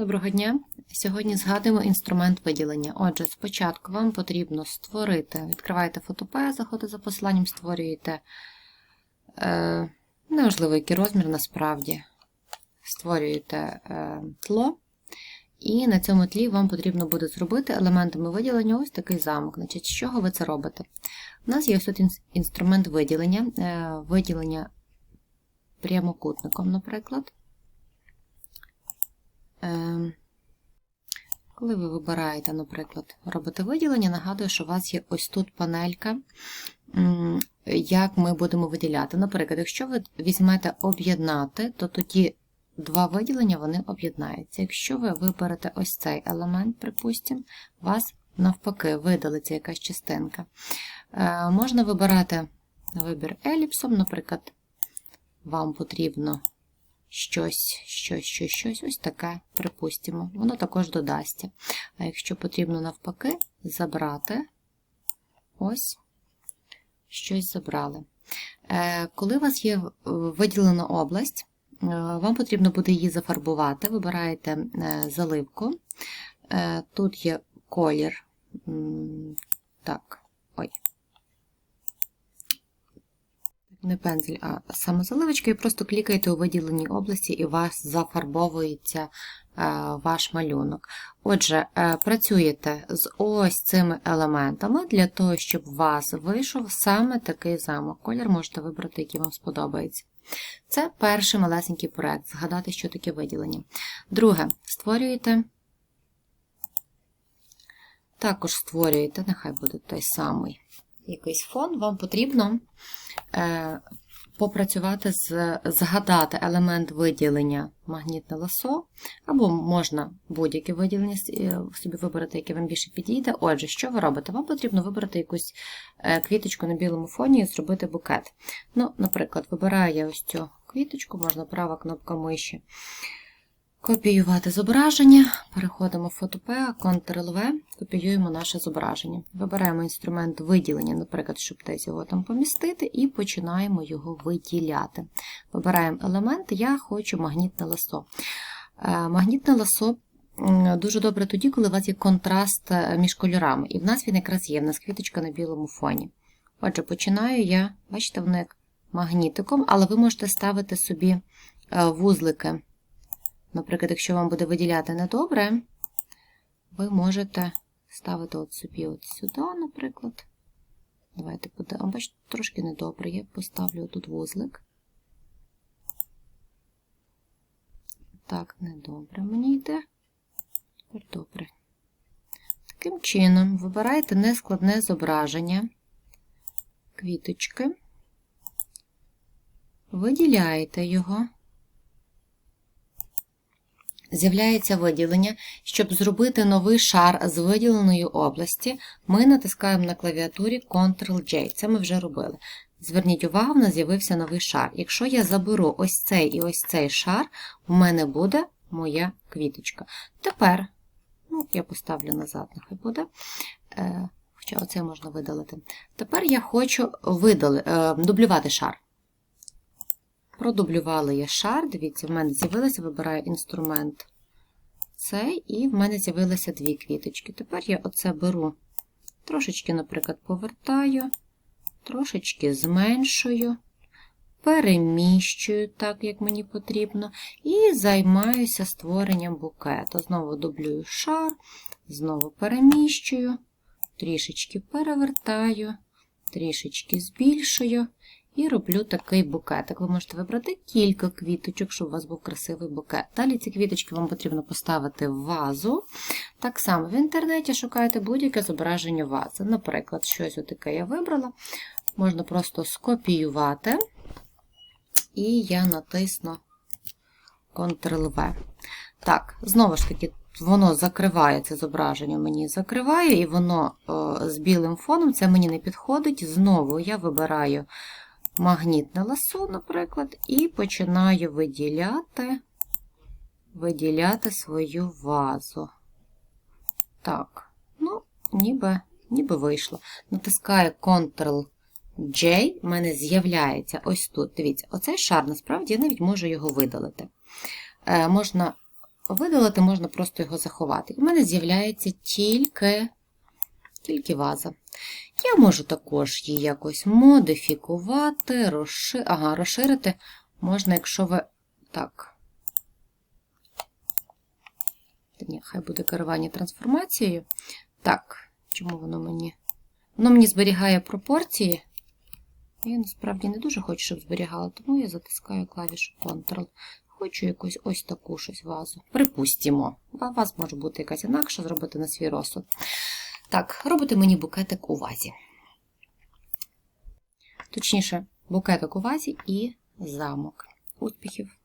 Доброго дня! Сьогодні згадуємо інструмент виділення. Отже, спочатку вам потрібно створити, відкриваєте фотопе, заходите за посиланням, створюєте, е, неважливо, який розмір насправді, створюєте е, тло, і на цьому тлі вам потрібно буде зробити елементами виділення ось такий замок. Значить, з чого ви це робите? У нас є ось тут інструмент виділення, е, виділення прямокутником, наприклад. Ем, Коли ви вибираєте, наприклад, робите виділення, нагадую, що у вас є ось тут панелька, як ми будемо виділяти. Наприклад, якщо ви візьмете об'єднати, то тоді два виділення вони об'єднаються. Якщо ви виберете ось цей елемент, припустимо, у вас навпаки видалиться якась частинка. Е, Можна вибирати вибір еліпсом, наприклад, вам потрібно щось, щось, щось, щось, ось таке, припустимо. Воно також додасться. А якщо потрібно навпаки, забрати, ось, щось забрали. Е, Коли у вас є виділена область, е, вам потрібно буде її зафарбувати. Вибираєте е, заливку. Тут є колір. Так, ой. Не пензель, а саме заливочка, і просто клікаєте у виділеній області, і у вас зафарбовується е, ваш малюнок. Отже, е, працюєте з ось цими елементами для того, щоб у вас вийшов саме такий замок. Колір можете вибрати, який вам сподобається. Це перший малесенький проект, згадати, що таке виділення. Друге, створюєте. Також створюєте, нехай буде той самий якийсь фон, вам потрібно е, попрацювати з згадати елемент виділення магнітне ласо, або можна будь-яке виділення е, собі вибрати, яке вам більше підійде. Отже, що ви робите? Вам потрібно вибрати якусь е, квіточку на білому фоні і зробити букет. Ну, Наприклад, вибираю я ось цю квіточку, можна права кнопка миші. Копіювати зображення, переходимо в фотопеа, Ctrl-V, копіюємо наше зображення. Вибираємо інструмент виділення, наприклад, щоб десь його там помістити, і починаємо його виділяти. Вибираємо елемент, я хочу магнітне ласо. Е, Магнітне ласо дуже добре тоді, коли у вас є контраст е, між кольорами. І в нас він якраз є, в нас квіточка на білому фоні. Отже, починаю я, бачите, вник магнітиком, але ви можете ставити собі е, вузлики. Наприклад, якщо вам буде виділяти недобре, ви можете ставити от собі от сюди, наприклад. Давайте подивимо. Бачите, трошки недобре. Я поставлю тут вузлик. Так, недобре мені йде. Тепер добре. Таким чином, вибираєте нескладне зображення, квіточки, виділяєте його з'являється виділення. Щоб зробити новий шар з виділеної області, ми натискаємо на клавіатурі Ctrl-J. Це ми вже робили. Зверніть увагу, в нас з'явився новий шар. Якщо я заберу ось цей і ось цей шар, у мене буде моя квіточка. Тепер, ну, я поставлю назад, нехай буде. Е, Хоча оце можна видалити. Тепер я хочу видали, е, дублювати шар. Продублювала я шар, дивіться, в мене з'явилося, вибираю інструмент цей, і в мене з'явилися дві квіточки. Тепер я оце беру, трошечки, наприклад, повертаю, трошечки зменшую, переміщую так, як мені потрібно, і займаюся створенням букету. Знову дублюю шар, знову переміщую, трішечки перевертаю, трішечки збільшую. І роблю такий букетик. Ви можете вибрати кілька квіточок, щоб у вас був красивий букет. Далі ці квіточки вам потрібно поставити в вазу. Так само в інтернеті шукаєте будь-яке зображення вази. Наприклад, щось отаке я вибрала. Можна просто скопіювати. І я натисну Ctrl-V. Так, знову ж таки, воно закриває це зображення, мені закриває, і воно о, з білим фоном це мені не підходить. Знову я вибираю магнітне ласо, наприклад, і починаю виділяти, виділяти свою вазу. Так, ну, ніби, ніби вийшло. Натискаю Ctrl-J, в мене з'являється ось тут. Дивіться, оцей шар, насправді, я навіть можу його видалити. Е, Можна видалити, можна просто його заховати. І в мене з'являється тільки, тільки ваза. Я можу також її якось модифікувати, розши... ага, розширити можна, якщо ви так. Ні, хай буде керування трансформацією. Так, чому воно мені? Воно мені зберігає пропорції. Я насправді не дуже хочу, щоб зберігало, тому я затискаю клавішу Ctrl. Хочу якусь ось таку щось вазу. Припустімо. У вас може бути якась інакша, зробити на свій розсуд. Так, робите мені букетик у вазі. Точніше, букетик у вазі і замок. Успіхів!